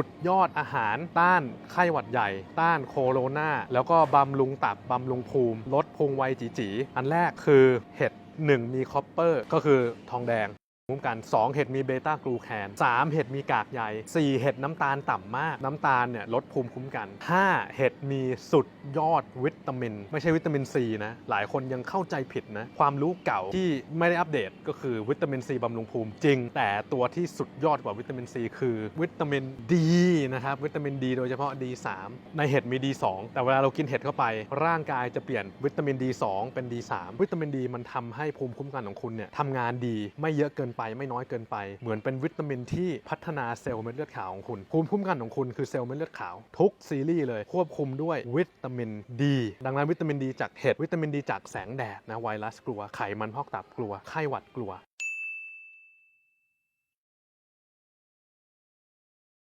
สุดยอดอาหารต้านไข้หวัดใหญ่ ต้านโคโรนาแล้วก็บำรุงตับบำรุงภูมิ ลดพุงไวจีจีอันแรกคือเห็ด1มีคอปเปอร์ ก็คือทองแดง คุ้มกัน 2 เห็ดมีเบต้ากลูแคน3 เห็ดมีกากใย4 เห็ดน้ำตาลต่ำมาก น้ำตาลเนี่ยลดภูมิคุ้มกัน 5 เห็ดมีสุดยอดวิตามิน ไม่ใช่วิตามินซีนะ หลายคนยังเข้าใจผิดนะ ความรู้เก่าที่ไม่ได้อัปเดตก็คือวิตามินซีบำรุงภูมิจริง แต่ตัวที่สุดยอดกว่าวิตามินซีคือวิตามินดีนะครับ วิตามินดีโดยเฉพาะ D3 ในเห็ดมี D2 แต่เวลาเรากินเห็ดเข้าไป ร่างกายจะเปลี่ยนวิตามิน D2 เป็น D3 วิตามินดีมันทำให้ภูมิคุ้มกันของคุณเนี่ยทำงานดีไม่เยอะเกินไปไม่น้อยเกินไป เหมือนเป็นวิตามินที่พัฒนาเซลล์เม็ดเลือดขาวของคุณภูมิคุ้มกันของคุณคือเซลล์เม็ดเลือดขาว ทุกซีรีส์เลยควบคุมด้วยวิตามินดี ดังนั้นวิตามินดีจากเห็ดวิตามินดีจากแสงแดดนะไวรัสกลัวไขมันพอกตับกลัวไข้หวัดกลัว